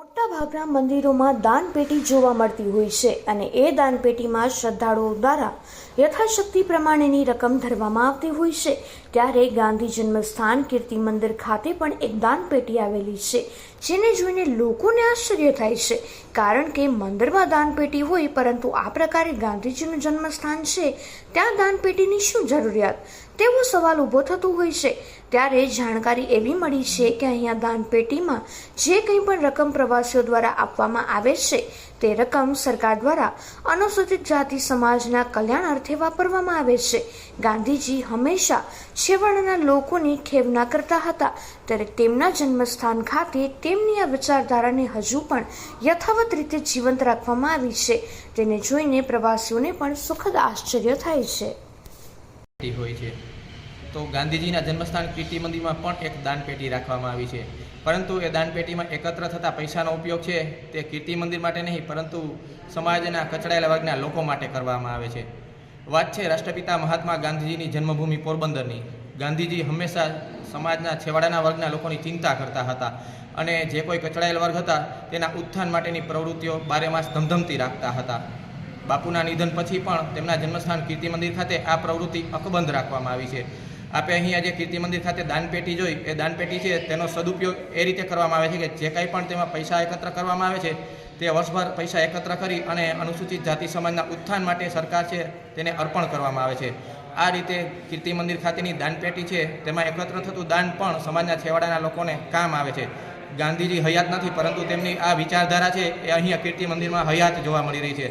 મોટાભાગના મંદિરોમાં દાનપેટી જોવા મળતી હોય છે અને એ દાનપેટીમાં શ્રદ્ધાળુઓ દ્વારા યથાશક્તિ પ્રમાણેની રકમ ધરવામાં આવતી હોય છે. ત્યારે ગાંધી જન્મસ્થાન કીર્તિ મંદિર ખાતે પણ એક દાનપેટી આવેલી છે, જેને જોઈને લોકોને આશ્ચર્ય થાય છે. કારણ કે મંદિરમાં દાનપેટી હોય, પરંતુ આ પ્રકારે ગાંધીજીનું જન્મસ્થાન છે, ત્યાં દાનપેટીની શું જરૂરિયાત? તેવો સવાલ ઊભો થતો હોય છે. ત્યારે જાણકારી એવી મળી છે કે અહીંયા દાનપેટીમાં જે કંઈ પણ રકમ પ્રવાસીઓ દ્વારા આપવામાં આવે છે. તે રકમ સરકાર દ્વારા અનુસૂચિત જાતિ સમાજના કલ્યાણ અર્થે વાપરવામાં આવે છે. ગાંધીજી હંમેશા છેવાડાના લોકોની ખેવના કરતા હતા. ત્યારે તેમના જન્મસ્થાન ખાતે તેમની આ વિચારધારાને હજુ પણ યથાવત રીતે જીવંત રાખવામાં આવી છે. તેને જોઈને પ્રવાસીઓને પણ સુખદ આશ્ચર્ય થાય છે. હોય છે. તો ગાંધીજીના જન્મસ્થાન કીર્તિ મંદિરમાં પણ એક દાનપેટી રાખવામાં આવી છે. પરંતુ એ દાનપેટીમાં એકત્ર થતા પૈસાનો ઉપયોગ છે તે કીર્તિ મંદિર માટે નહીં, પરંતુ સમાજના કચડાયેલા વર્ગના લોકો માટે કરવામાં આવે છે. વાત છે રાષ્ટ્રપિતા મહાત્મા ગાંધીજીની જન્મભૂમિ પોરબંદરની. ગાંધીજી હંમેશા સમાજના છેવાડાના વર્ગના લોકોની ચિંતા કરતા હતા અને જે કોઈ કચડાયેલ વર્ગ હતા તેના ઉત્થાન માટેની પ્રવૃત્તિઓ બારેમાસ ધમધમતી રાખતા હતા. બાપુના નિધન પછી પણ તેમના જન્મસ્થાન કીર્તિ મંદિર ખાતે આ પ્રવૃત્તિ અકબંધ રાખવામાં આવી છે. આપે અહીંયા જે કીર્તિ મંદિર ખાતે દાનપેટી જોઈ. એ દાનપેટી છે, તેનો સદુપયોગ એ રીતે કરવામાં આવે છે કે જે કાંઈ પણ તેમાં પૈસા એકત્ર કરવામાં આવે છે, તે વર્ષભર પૈસા એકત્ર કરી અને અનુસૂચિત જાતિ સમાજના ઉત્થાન માટે સરકાર છે, તેને અર્પણ કરવામાં આવે છે. આ રીતે કીર્તિ મંદિર ખાતેની દાનપેટી છે, તેમાં એકત્ર થતું દાન પણ સમાજના છેવાડાના લોકોને કામ આવે છે. ગાંધીજી હયાત નથી, પરંતુ તેમની આ વિચારધારા છે, એ અહીંયા કીર્તિ મંદિરમાં હયાત જોવા મળી રહી છે.